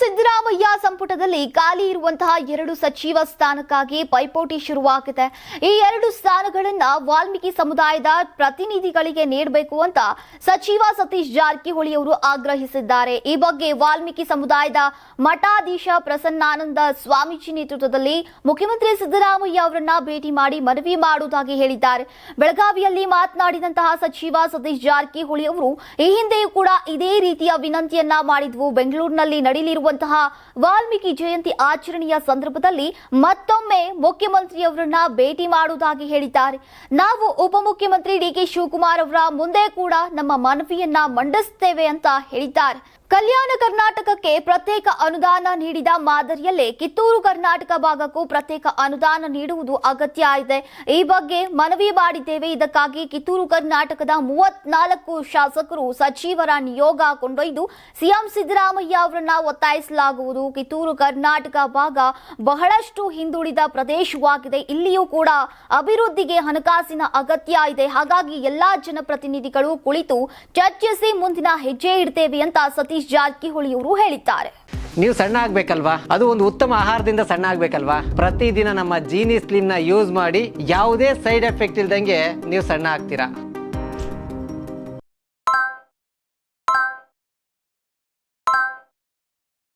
ಸಿದ್ದರಾಮಯ್ಯ ಸಂಪುಟದಲ್ಲಿ ಖಾಲಿ ಇರುವಂತಹ ಎರಡು ಸಚಿವ ಸ್ಥಾನಕ್ಕಾಗಿ ಪೈಪೋಟಿ ಶುರುವಾಗಿದೆ. ಈ ಎರಡು ಸ್ಥಾನಗಳನ್ನ ವಾಲ್ಮೀಕಿ ಸಮುದಾಯದ ಪ್ರತಿನಿಧಿಗಳಿಗೆ ನೀಡಬೇಕು ಅಂತ ಸಚಿವ ಸತೀಶ್ ಜಾರಕಿಹೊಳಿ ಅವರು ಆಗ್ರಹಿಸಿದ್ದಾರೆ. ಈ ಬಗ್ಗೆ ವಾಲ್ಮೀಕಿ ಸಮುದಾಯದ ಮಠಾಧೀಶ ಪ್ರಸನ್ನಾನಂದ ಸ್ವಾಮೀಜಿ ನೇತೃತ್ವದಲ್ಲಿ ಮುಖ್ಯಮಂತ್ರಿ ಸಿದ್ದರಾಮಯ್ಯ ಅವರನ್ನ ಭೇಟಿ ಮಾಡಿ ಮನವಿ ಮಾಡುವುದಾಗಿ ಹೇಳಿದ್ದಾರೆ. ಬೆಳಗಾವಿಯಲ್ಲಿ ಮಾತನಾಡಿದಂತಹ ಸಚಿವ ಸತೀಶ್ ಜಾರಕಿಹೊಳಿ ಅವರು ಈ ಹಿಂದೆಯೂ ಕೂಡ ಇದೇ ರೀತಿಯ ವಿನಂತಿಯನ್ನ ಮಾಡಿದ್ವು. ಬೆಂಗಳೂರಿನಲ್ಲಿ ನಡೆಯಲಿರುವಂತಹ ವಾಲ್ಮೀಕಿ ಜಯಂತಿ ಆಚರಣೆಯ ಸಂದರ್ಭದಲ್ಲಿ ಮತ್ತೊಮ್ಮೆ ಮುಖ್ಯಮಂತ್ರಿಯವರನ್ನ ಭೇಟಿ ಮಾಡುವುದಾಗಿ ಹೇಳಿದ್ದಾರೆ. ನಾವು ಉಪಮುಖ್ಯಮಂತ್ರಿ ಡಿಕೆ ಶಿವಕುಮಾರ್ ಅವರ ಮುಂದೆ ಕೂಡ ನಮ್ಮ ಮನವಿಯನ್ನ ಮಂಡಿಸುತ್ತೇವೆ ಅಂತ ಹೇಳಿದ್ದಾರೆ. ಕಲ್ಯಾಣ ಕರ್ನಾಟಕಕ್ಕೆ ಪ್ರತ್ಯೇಕ ಅನುದಾನ ನೀಡಿದ ಮಾದರಿಯಲ್ಲೇ ಕಿತ್ತೂರು ಕರ್ನಾಟಕ ಭಾಗಕ್ಕೂ ಪ್ರತ್ಯೇಕ ಅನುದಾನ ನೀಡುವುದು ಅಗತ್ಯ ಇದೆ. ಈ ಬಗ್ಗೆ ಮನವಿ ಮಾಡಿದ್ದೇವೆ. ಇದಕ್ಕಾಗಿ ಕಿತ್ತೂರು ಕರ್ನಾಟಕದ ಮೂವತ್ನಾಲ್ಕು ಶಾಸಕರು ಸಚಿವರ ನಿಯೋಗ ಕೊಂಡೊಯ್ದು ಸಿಎಂ ಸಿದ್ದರಾಮಯ್ಯ ಅವರನ್ನ ಒತ್ತಾಯಿಸಲಾಗುವುದು. ಕಿತ್ತೂರು ಕರ್ನಾಟಕ ಭಾಗ ಬಹಳಷ್ಟು ಹಿಂದುಳಿದ ಪ್ರದೇಶವಾಗಿದೆ. ಇಲ್ಲಿಯೂ ಕೂಡ ಅಭಿವೃದ್ಧಿಗೆ ಹಣಕಾಸಿನ ಅಗತ್ಯ ಇದೆ. ಹಾಗಾಗಿ ಎಲ್ಲಾ ಜನಪ್ರತಿನಿಧಿಗಳು ಕುಳಿತು ಚರ್ಚಿಸಿ ಮುಂದಿನ ಹೆಜ್ಜೆ ಇಡ್ತೇವೆ ಅಂತ ಸತೀಶ್ ಜಾರಕಿಹೊಳಿ ಅವರು ಹೇಳಿದ್ದಾರೆ. ನೀವು ಸಣ್ಣ ಆಗ್ಬೇಕಲ್ವಾ? ಅದು ಒಂದು ಉತ್ತಮ ಆಹಾರದಿಂದ ಸಣ್ಣ ಆಗ್ಬೇಕಲ್ವಾ? ಪ್ರತಿದಿನ ನಮ್ಮ ಜೀನಿ ಸ್ಲಿಮ್ನ ಯೂಸ್ ಮಾಡಿ ಯಾವುದೇ ಸೈಡ್ ಎಫೆಕ್ಟ್ ಇಲ್ದಂಗೆ ನೀವು ಸಣ್ಣ ಆಗ್ತೀರಾ?